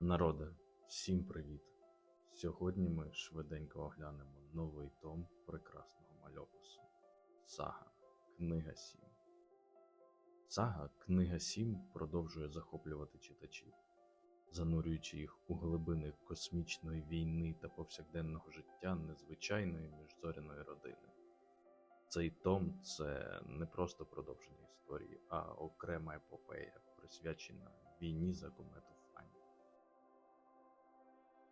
Народе, всім привіт! Сьогодні ми швиденько оглянемо новий том прекрасного мальопису Сага Книга 7. Сага Книга 7 продовжує захоплювати читачів, занурюючи їх у глибини космічної війни та повсякденного життя незвичайної міжзоряної родини. Цей том це не просто продовження історії, а окрема епопея, присвячена війні за комету.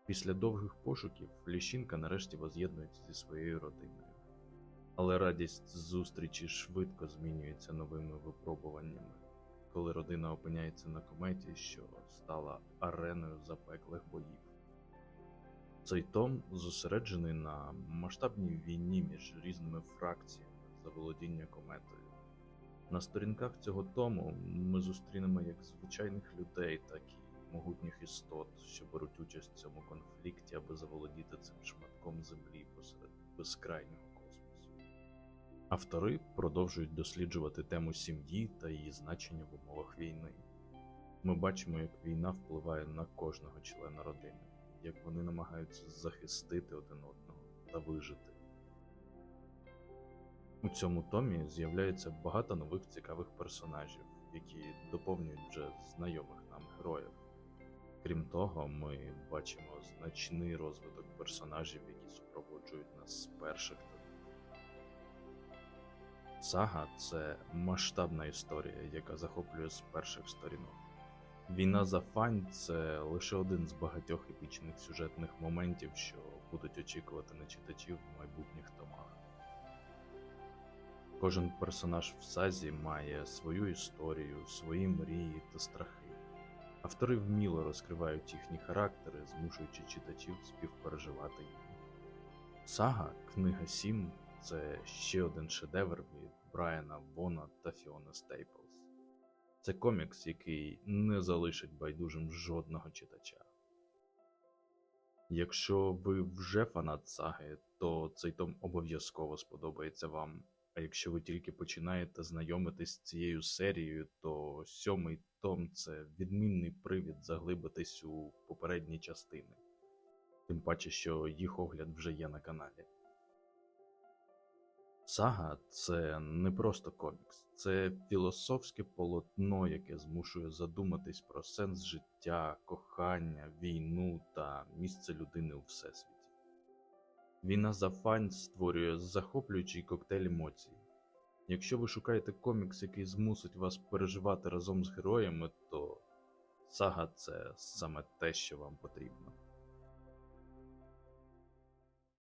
Після довгих пошуків Ліщинка нарешті воз'єднується зі своєю родиною. Але радість зустрічі швидко змінюється новими випробуваннями, коли родина опиняється на кометі, що стала ареною запеклих боїв. Цей том зосереджений на масштабній війні між різними фракціями за володіння кометою. На сторінках цього тому ми зустрінемо як звичайних людей, так і могутніх істот, що беруть участь в цьому конфлікті, аби заволодіти цим шматком землі посеред безкрайнього космосу. Автори продовжують досліджувати тему сім'ї та її значення в умовах війни. Ми бачимо, як війна впливає на кожного члена родини, як вони намагаються захистити один одного та вижити. У цьому томі з'являється багато нових цікавих персонажів, які доповнюють вже знайомих нам героїв. Крім того, ми бачимо значний розвиток персонажів, які супроводжують нас з перших томів. Сага це масштабна історія, яка захоплює з перших сторінок. Війна за Фань це лише один з багатьох епічних сюжетних моментів, що будуть очікувати на читачів в майбутніх томах. Кожен персонаж в сазі має свою історію, свої мрії та страхи. Автори вміло розкривають їхні характери, змушуючи читачів співпереживати їм. Сага Книга 7 це ще один шедевр від Брайана Вона та Фіона Стейплс. Це комікс, який не залишить байдужим жодного читача. Якщо ви вже фанат саги, то цей том обов'язково сподобається вам. А якщо ви тільки починаєте знайомитись з цією серією, то сьомий том це відмінний привід заглибитись у попередні частини, тим паче, що їх огляд вже є на каналі. Сага це не просто комікс, це філософське полотно, яке змушує задуматись про сенс життя, кохання, війну та місце людини у всесвіті. Війна за фан створює захоплюючий коктейль емоцій. Якщо ви шукаєте комікс, який змусить вас переживати разом з героями, то сага це саме те, що вам потрібно.